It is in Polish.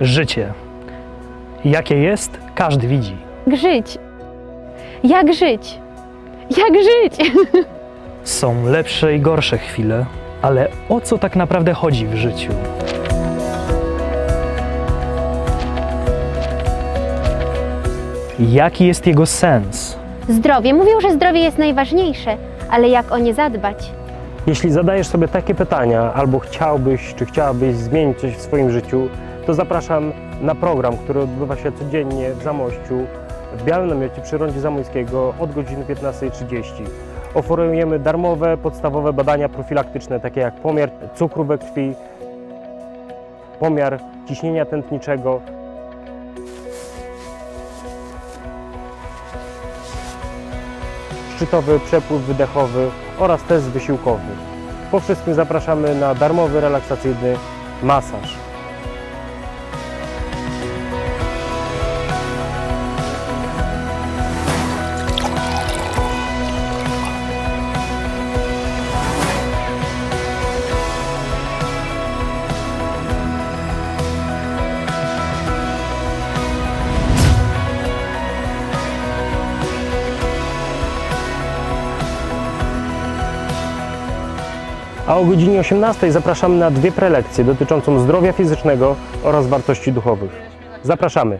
Życie. Jakie jest, każdy widzi. Żyć? Jak żyć? Jak żyć? Są lepsze i gorsze chwile, ale o co tak naprawdę chodzi w życiu? Jaki jest jego sens? Zdrowie. Mówią, że zdrowie jest najważniejsze, ale jak o nie zadbać? Jeśli zadajesz sobie takie pytania, albo chciałbyś, czy chciałabyś zmienić coś w swoim życiu, to zapraszam na program, który odbywa się codziennie w Zamościu, w Białym Namiocie przy Rondzie Zamojskiego od godziny 15.30. Oferujemy darmowe, podstawowe badania profilaktyczne, takie jak pomiar cukru we krwi, pomiar ciśnienia tętniczego, szczytowy przepływ wydechowy oraz test wysiłkowy. Po wszystkim zapraszamy na darmowy, relaksacyjny masaż. A o godzinie 18 zapraszamy na dwie prelekcje dotyczącą zdrowia fizycznego oraz wartości duchowych. Zapraszamy!